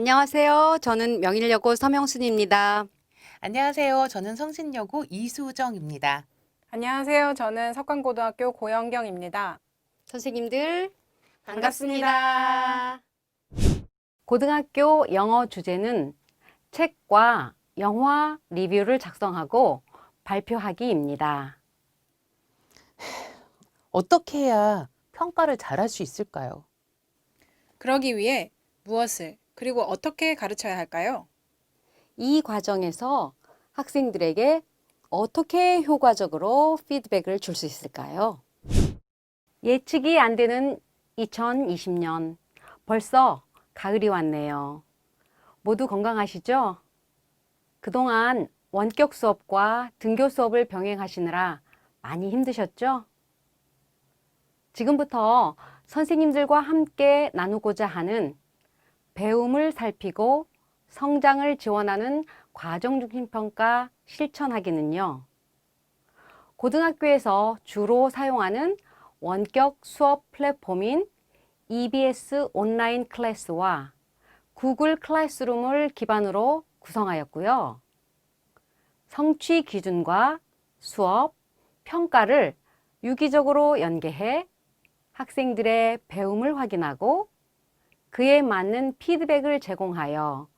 안녕하세요. 저는 명일여고 서명순입니다. 안녕하세요. 저는 성신여고 이수정입니다. 안녕하세요. 저는 석관고등학교 고영경입니다. 선생님들 반갑습니다. 고등학교 영어 주제는 책과 영화 리뷰를 작성하고 발표하기입니다. 어떻게 해야 평가를 잘할 수 있을까요? 그러기 위해 무엇을 그리고 어떻게 가르쳐야 할까요? 이 과정에서 학생들에게 어떻게 효과적으로 피드백을 줄 수 있을까요? 예측이 안 되는 2020년. 벌써 가을이 왔네요. 모두 건강하시죠? 그동안 원격 수업과 등교 수업을 병행하시느라 많이 힘드셨죠? 지금부터 선생님들과 함께 나누고자 하는 배움을 살피고 성장을 지원하는 과정중심 평가 실천하기는요. 고등학교에서 주로 사용하는 원격 수업 플랫폼인 EBS 온라인 클래스와 구글 클래스룸을 기반으로 구성하였고요. 성취 기준과 수업, 평가를 유기적으로 연계해 학생들의 배움을 확인하고 그에 맞는 피드백을 제공하여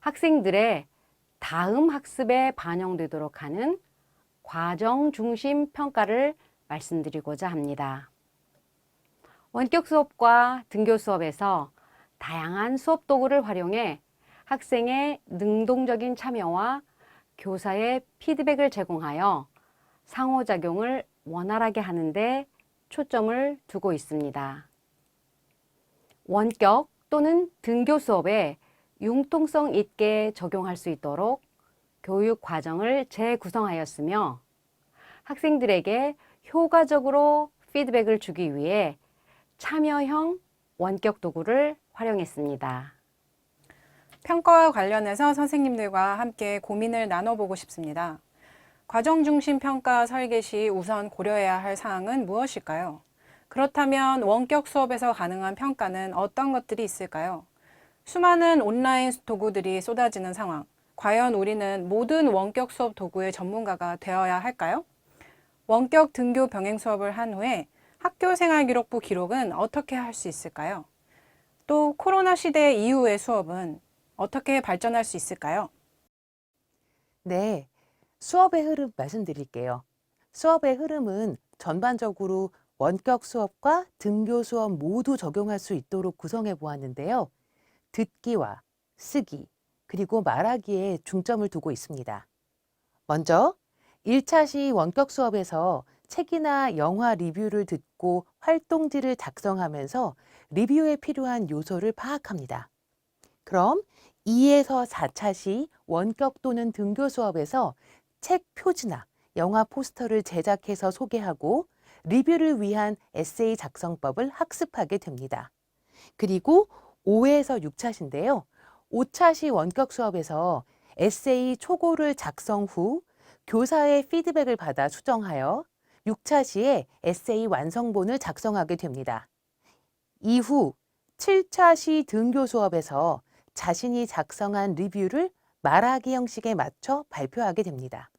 학생들의 다음 학습에 반영되도록 하는 과정 중심 평가를 말씀드리고자 합니다. 원격 수업과 등교 수업에서 다양한 수업 도구를 활용해 학생의 능동적인 참여와 교사의 피드백을 제공하여 상호작용을 원활하게 하는데 초점을 두고 있습니다. 원격 또는 등교 수업에 융통성 있게 적용할 수 있도록 교육 과정을 재구성하였으며 학생들에게 효과적으로 피드백을 주기 위해 참여형 원격 도구를 활용했습니다. 평가와 관련해서 선생님들과 함께 고민을 나눠보고 싶습니다. 과정 중심 평가 설계 시 우선 고려해야 할 사항은 무엇일까요? 그렇다면 원격 수업에서 가능한 평가는 어떤 것들이 있을까요? 수많은 온라인 도구들이 쏟아지는 상황. 과연 우리는 모든 원격 수업 도구의 전문가가 되어야 할까요? 원격 등교 병행 수업을 한 후에 학교 생활 기록부 기록은 어떻게 할 수 있을까요? 또 코로나 시대 이후의 수업은 어떻게 발전할 수 있을까요? 네, 수업의 흐름 말씀드릴게요. 수업의 흐름은 전반적으로 원격 수업과 등교 수업 모두 적용할 수 있도록 구성해 보았는데요. 듣기와 쓰기, 그리고 말하기에 중점을 두고 있습니다. 먼저 1차 시 원격 수업에서 책이나 영화 리뷰를 듣고 활동지를 작성하면서 리뷰에 필요한 요소를 파악합니다. 그럼 2에서 4차 시 원격 또는 등교 수업에서 책 표지나 영화 포스터를 제작해서 소개하고 리뷰를 위한 에세이 작성법을 학습하게 됩니다. 그리고 5에서 6차시인데요. 5차 시 원격 수업에서 에세이 초고를 작성 후 교사의 피드백을 받아 수정하여 6차 시에 에세이 완성본을 작성하게 됩니다. 이후 7차 시 등교 수업에서 자신이 작성한 리뷰를 말하기 형식에 맞춰 발표하게 됩니다.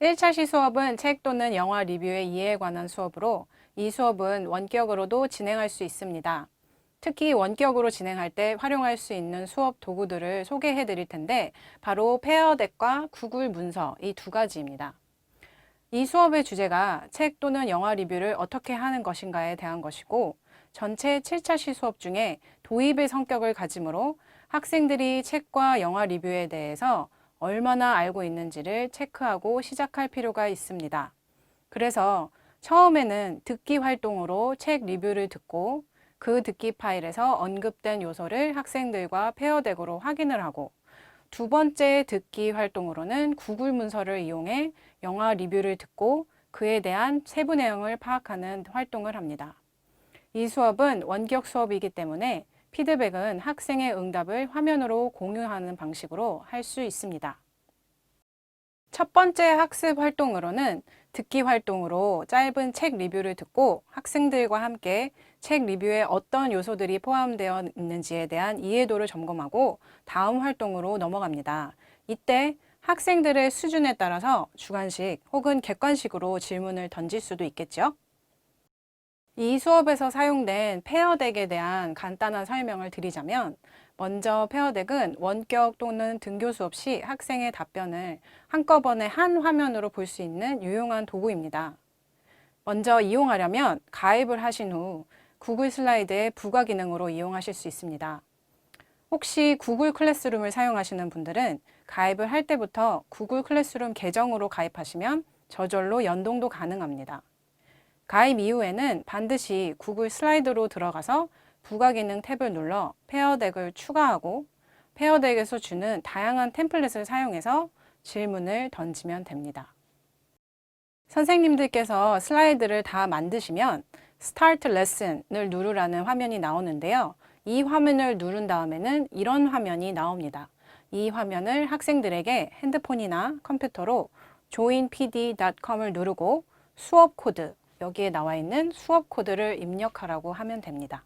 1차 시 수업은 책 또는 영화 리뷰의 이해에 관한 수업으로 이 수업은 원격으로도 진행할 수 있습니다. 특히 원격으로 진행할 때 활용할 수 있는 수업 도구들을 소개해 드릴 텐데 바로 페어덱과 구글 문서 이 두 가지입니다. 이 수업의 주제가 책 또는 영화 리뷰를 어떻게 하는 것인가에 대한 것이고 전체 7차 시 수업 중에 도입의 성격을 가지므로 학생들이 책과 영화 리뷰에 대해서 얼마나 알고 있는지를 체크하고 시작할 필요가 있습니다. 그래서 처음에는 듣기 활동으로 책 리뷰를 듣고 그 듣기 파일에서 언급된 요소를 학생들과 페어덱으로 확인을 하고 두 번째 듣기 활동으로는 구글 문서를 이용해 영화 리뷰를 듣고 그에 대한 세부 내용을 파악하는 활동을 합니다. 이 수업은 원격 수업이기 때문에 피드백은 학생의 응답을 화면으로 공유하는 방식으로 할 수 있습니다. 첫 번째 학습 활동으로는 듣기 활동으로 짧은 책 리뷰를 듣고 학생들과 함께 책 리뷰에 어떤 요소들이 포함되어 있는지에 대한 이해도를 점검하고 다음 활동으로 넘어갑니다. 이때 학생들의 수준에 따라서 주관식 혹은 객관식으로 질문을 던질 수도 있겠죠. 이 수업에서 사용된 페어덱에 대한 간단한 설명을 드리자면 먼저 페어덱은 원격 또는 등교 수업 시 학생의 답변을 한꺼번에 한 화면으로 볼 수 있는 유용한 도구입니다. 먼저 이용하려면 가입을 하신 후 구글 슬라이드의 부가 기능으로 이용하실 수 있습니다. 혹시 구글 클래스룸을 사용하시는 분들은 가입을 할 때부터 구글 클래스룸 계정으로 가입하시면 저절로 연동도 가능합니다. 가입 이후에는 반드시 구글 슬라이드로 들어가서 부가 기능 탭을 눌러 페어덱을 추가하고 페어덱에서 주는 다양한 템플릿을 사용해서 질문을 던지면 됩니다. 선생님들께서 슬라이드를 다 만드시면 Start Lesson을 누르라는 화면이 나오는데요. 이 화면을 누른 다음에는 이런 화면이 나옵니다. 이 화면을 학생들에게 핸드폰이나 컴퓨터로 joinpd.com을 누르고 수업 코드, 여기에 나와 있는 수업 코드를 입력하라고 하면 됩니다.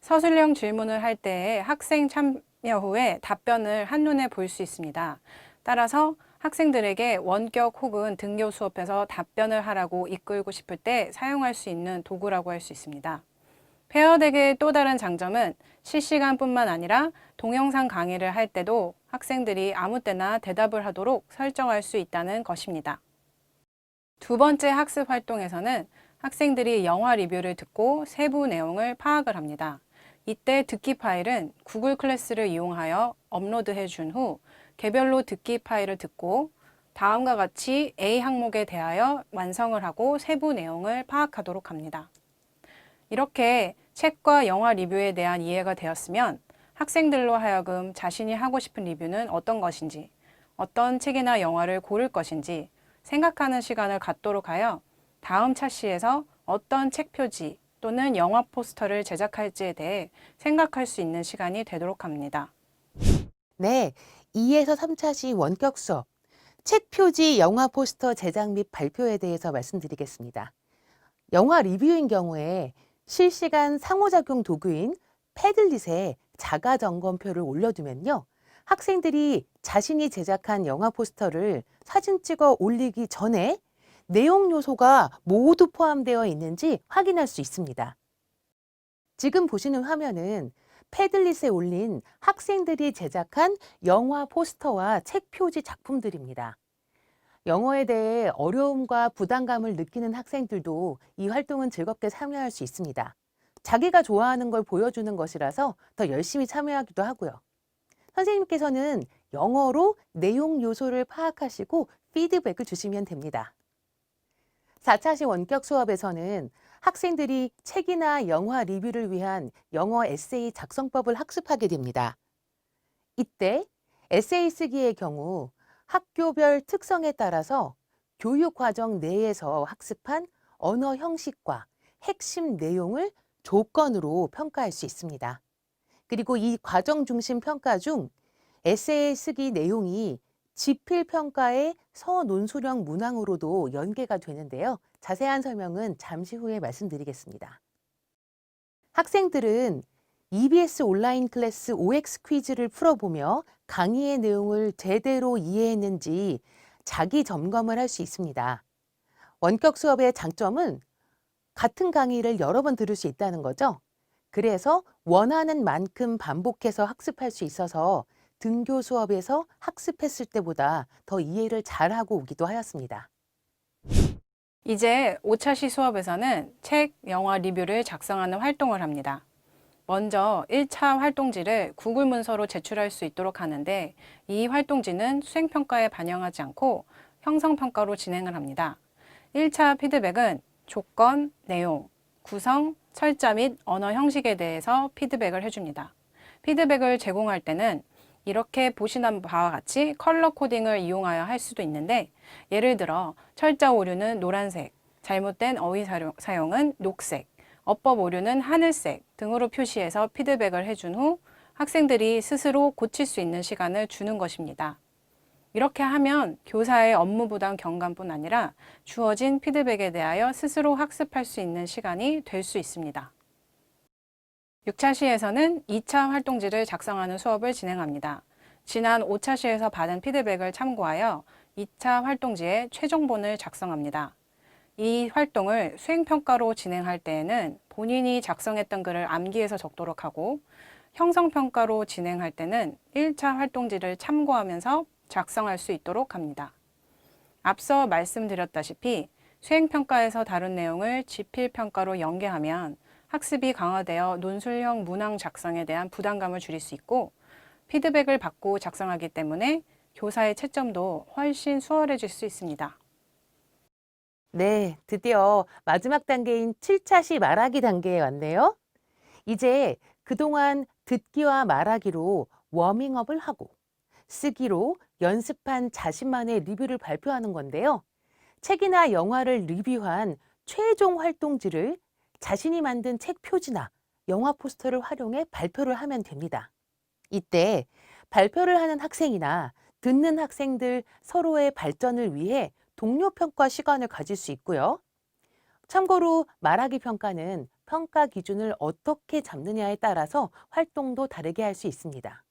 서술형 질문을 할때 학생 참여 후에 답변을 한눈에 볼 수 있습니다. 따라서 학생들에게 원격 혹은 등교 수업에서 답변을 하라고 이끌고 싶을 때 사용할 수 있는 도구라고 할 수 있습니다. 페어덱의 또 다른 장점은 실시간뿐만 아니라 동영상 강의를 할 때도 학생들이 아무 때나 대답을 하도록 설정할 수 있다는 것입니다. 두 번째 학습 활동에서는 학생들이 영화 리뷰를 듣고 세부 내용을 파악을 합니다. 이때 듣기 파일은 구글 클래스를 이용하여 업로드해 준 후 개별로 듣기 파일을 듣고 다음과 같이 A 항목에 대하여 완성을 하고 세부 내용을 파악하도록 합니다. 이렇게 책과 영화 리뷰에 대한 이해가 되었으면 학생들로 하여금 자신이 하고 싶은 리뷰는 어떤 것인지, 어떤 책이나 영화를 고를 것인지 생각하는 시간을 갖도록 하여 다음 차시에서 어떤 책 표지 또는 영화 포스터를 제작할지에 대해 생각할 수 있는 시간이 되도록 합니다. 네, 2에서 3차 시 원격 수업, 책 표지, 영화 포스터 제작 및 발표에 대해서 말씀드리겠습니다. 영화 리뷰인 경우에 실시간 상호작용 도구인 패들릿에 자가 점검표를 올려두면요. 학생들이 자신이 제작한 영화 포스터를 사진 찍어 올리기 전에 내용 요소가 모두 포함되어 있는지 확인할 수 있습니다. 지금 보시는 화면은 패들릿에 올린 학생들이 제작한 영화 포스터와 책 표지 작품들입니다. 영어에 대해 어려움과 부담감을 느끼는 학생들도 이 활동은 즐겁게 참여할 수 있습니다. 자기가 좋아하는 걸 보여주는 것이라서 더 열심히 참여하기도 하고요. 선생님께서는 영어로 내용 요소를 파악하시고 피드백을 주시면 됩니다. 4차시 원격 수업에서는 학생들이 책이나 영화 리뷰를 위한 영어 에세이 작성법을 학습하게 됩니다. 이때 에세이 쓰기의 경우 학교별 특성에 따라서 교육 과정 내에서 학습한 언어 형식과 핵심 내용을 조건으로 평가할 수 있습니다. 그리고 이 과정 중심 평가 중 에세이 쓰기 내용이 지필 평가의 서논술형 문항으로도 연계가 되는데요. 자세한 설명은 잠시 후에 말씀드리겠습니다. 학생들은 EBS 온라인 클래스 OX 퀴즈를 풀어보며 강의의 내용을 제대로 이해했는지 자기 점검을 할 수 있습니다. 원격 수업의 장점은 같은 강의를 여러 번 들을 수 있다는 거죠. 그래서 원하는 만큼 반복해서 학습할 수 있어서 등교 수업에서 학습했을 때보다 더 이해를 잘하고 오기도 하였습니다. 이제 5차시 수업에서는 책, 영화 리뷰를 작성하는 활동을 합니다. 먼저 1차 활동지를 구글 문서로 제출할 수 있도록 하는데 이 활동지는 수행평가에 반영하지 않고 형성평가로 진행을 합니다. 1차 피드백은 조건, 내용, 구성, 철자 및 언어 형식에 대해서 피드백을 해줍니다. 피드백을 제공할 때는 이렇게 보시는 바와 같이 컬러 코딩을 이용하여 할 수도 있는데 예를 들어 철자 오류는 노란색, 잘못된 어휘 사용- 사용은 녹색, 어법 오류는 하늘색 등으로 표시해서 피드백을 해준 후 학생들이 스스로 고칠 수 있는 시간을 주는 것입니다. 이렇게 하면 교사의 업무 부담 경감뿐 아니라 주어진 피드백에 대하여 스스로 학습할 수 있는 시간이 될 수 있습니다. 6차 시에서는 2차 활동지를 작성하는 수업을 진행합니다. 지난 5차 시에서 받은 피드백을 참고하여 2차 활동지에 최종본을 작성합니다. 이 활동을 수행평가로 진행할 때에는 본인이 작성했던 글을 암기해서 적도록 하고 형성평가로 진행할 때는 1차 활동지를 참고하면서 작성할 수 있도록 합니다. 앞서 말씀드렸다시피 수행평가에서 다룬 내용을 지필평가로 연계하면 학습이 강화되어 논술형 문항 작성에 대한 부담감을 줄일 수 있고 피드백을 받고 작성하기 때문에 교사의 채점도 훨씬 수월해질 수 있습니다. 네, 드디어 마지막 단계인 7차 시 말하기 단계에 왔네요. 이제 그동안 듣기와 말하기로 워밍업을 하고 쓰기로 연습한 자신만의 리뷰를 발표하는 건데요. 책이나 영화를 리뷰한 최종 활동지를 자신이 만든 책 표지나 영화 포스터를 활용해 발표를 하면 됩니다. 이때 발표를 하는 학생이나 듣는 학생들 서로의 발전을 위해 동료 평가 시간을 가질 수 있고요. 참고로 말하기 평가는 평가 기준을 어떻게 잡느냐에 따라서 활동도 다르게 할 수 있습니다.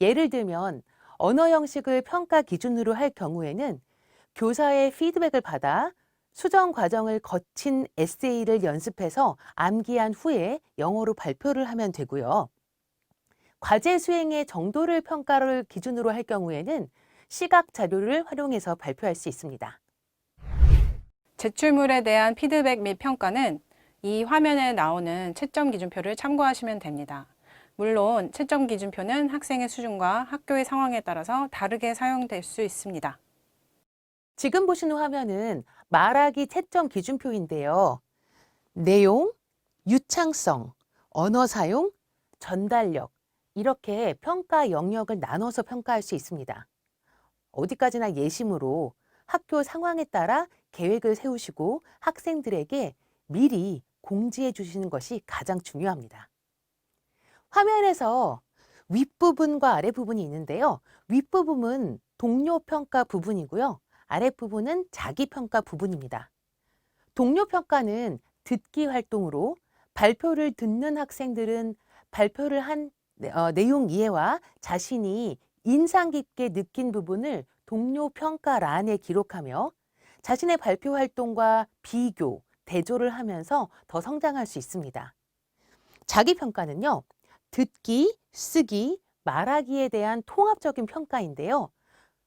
예를 들면 언어 형식을 평가 기준으로 할 경우에는 교사의 피드백을 받아 수정 과정을 거친 에세이를 연습해서 암기한 후에 영어로 발표를 하면 되고요. 과제 수행의 정도를 평가를 기준으로 할 경우에는 시각 자료를 활용해서 발표할 수 있습니다. 제출물에 대한 피드백 및 평가는 이 화면에 나오는 채점 기준표를 참고하시면 됩니다. 물론 채점 기준표는 학생의 수준과 학교의 상황에 따라서 다르게 사용될 수 있습니다. 지금 보시는 화면은 말하기 채점 기준표인데요. 내용, 유창성, 언어 사용, 전달력 이렇게 평가 영역을 나눠서 평가할 수 있습니다. 어디까지나 예심으로 학교 상황에 따라 계획을 세우시고 학생들에게 미리 공지해 주시는 것이 가장 중요합니다. 화면에서 윗부분과 아랫부분이 있는데요. 윗부분은 동료 평가 부분이고요. 아랫부분은 자기 평가 부분입니다. 동료 평가는 듣기 활동으로 발표를 듣는 학생들은 발표를 한 내- 어, 내용 이해와 자신이 인상 깊게 느낀 부분을 동료 평가란에 기록하며 자신의 발표 활동과 비교, 대조를 하면서 더 성장할 수 있습니다. 자기 평가는요. 듣기, 쓰기, 말하기에 대한 통합적인 평가인데요.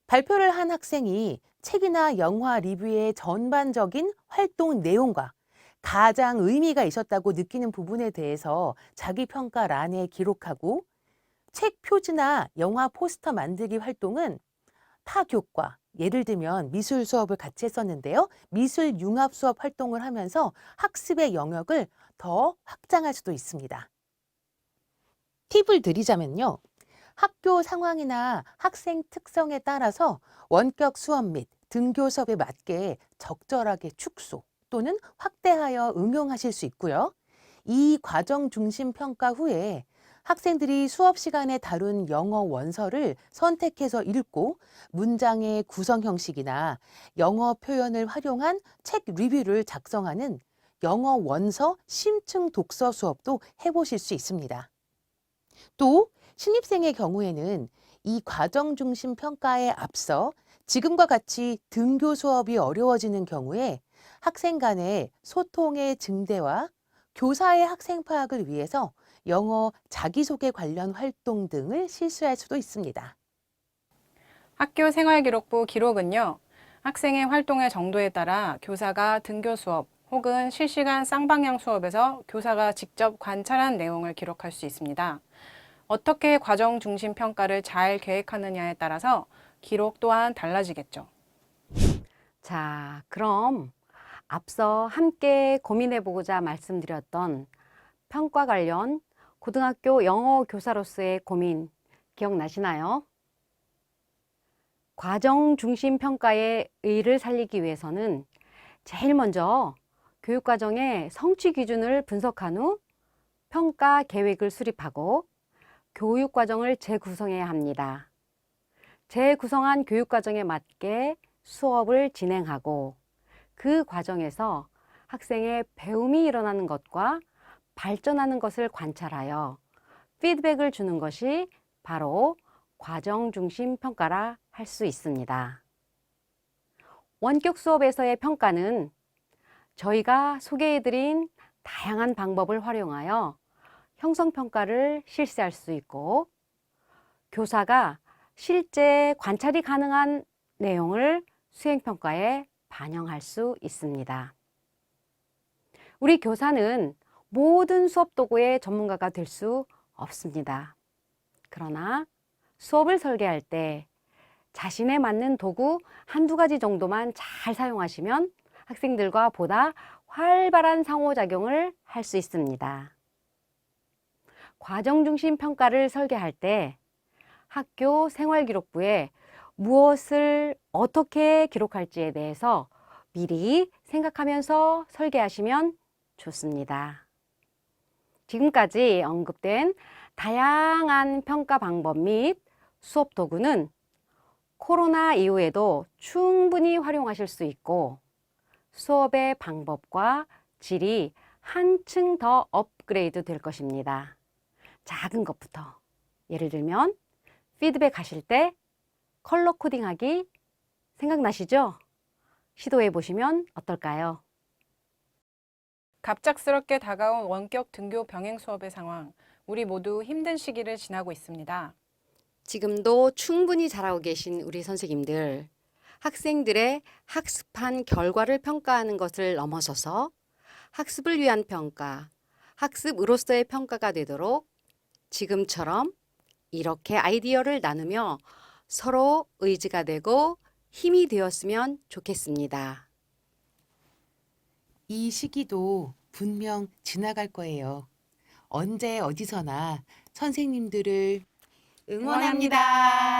발표를 한 학생이 책이나 영화 리뷰의 전반적인 활동 내용과 가장 의미가 있었다고 느끼는 부분에 대해서 자기 평가란에 기록하고 책 표지나 영화 포스터 만들기 활동은 타 교과, 예를 들면 미술 수업을 같이 했었는데요. 미술 융합 수업 활동을 하면서 학습의 영역을 더 확장할 수도 있습니다. 팁을 드리자면요. 학교 상황이나 학생 특성에 따라서 원격 수업 및 등교 수업에 맞게 적절하게 축소 또는 확대하여 응용하실 수 있고요. 이 과정 중심 평가 후에 학생들이 수업 시간에 다룬 영어 원서를 선택해서 읽고 문장의 구성 형식이나 영어 표현을 활용한 책 리뷰를 작성하는 영어 원서 심층 독서 수업도 해보실 수 있습니다. 또 신입생의 경우에는 이 과정 중심 평가에 앞서 지금과 같이 등교 수업이 어려워지는 경우에 학생 간의 소통의 증대와 교사의 학생 파악을 위해서 영어 자기소개 관련 활동 등을 실시할 수도 있습니다. 학교 생활기록부 기록은요, 학생의 활동의 정도에 따라 교사가 등교 수업 혹은 실시간 쌍방향 수업에서 교사가 직접 관찰한 내용을 기록할 수 있습니다. 어떻게 과정 중심 평가를 잘 계획하느냐에 따라서 기록 또한 달라지겠죠. 자, 그럼 앞서 함께 고민해 보고자 말씀드렸던 평가 관련 고등학교 영어 교사로서의 고민 기억나시나요? 과정 중심 평가의 의의를 살리기 위해서는 제일 먼저 교육 과정의 성취 기준을 분석한 후 평가 계획을 수립하고 교육 과정을 재구성해야 합니다. 재구성한 교육과정에 맞게 수업을 진행하고 그 과정에서 학생의 배움이 일어나는 것과 발전하는 것을 관찰하여 피드백을 주는 것이 바로 과정 중심 평가라 할 수 있습니다. 원격 수업에서의 평가는 저희가 소개해드린 다양한 방법을 활용하여 형성평가를 실시할 수 있고 교사가 실제 관찰이 가능한 내용을 수행평가에 반영할 수 있습니다. 우리 교사는 모든 수업 도구의 전문가가 될 수 없습니다. 그러나 수업을 설계할 때 자신에 맞는 도구 한두 가지 정도만 잘 사용하시면 학생들과 보다 활발한 상호작용을 할 수 있습니다. 과정 중심 평가를 설계할 때 학교 생활기록부에 무엇을 어떻게 기록할지에 대해서 미리 생각하면서 설계하시면 좋습니다. 지금까지 언급된 다양한 평가 방법 및 수업 도구는 코로나 이후에도 충분히 활용하실 수 있고 수업의 방법과 질이 한층 더 업그레이드 될 것입니다. 작은 것부터. 예를 들면 피드백 하실 때 컬러 코딩하기 생각나시죠? 시도해 보시면 어떨까요? 갑작스럽게 다가온 원격 등교 병행 수업의 상황, 우리 모두 힘든 시기를 지나고 있습니다. 지금도 충분히 잘하고 계신 우리 선생님들, 학생들의 학습한 결과를 평가하는 것을 넘어서서 학습을 위한 평가, 학습으로서의 평가가 되도록 지금처럼 이렇게 아이디어를 나누며 서로 의지가 되고 힘이 되었으면 좋겠습니다. 이 시기도 분명 지나갈 거예요. 언제 어디서나 선생님들을 응원합니다.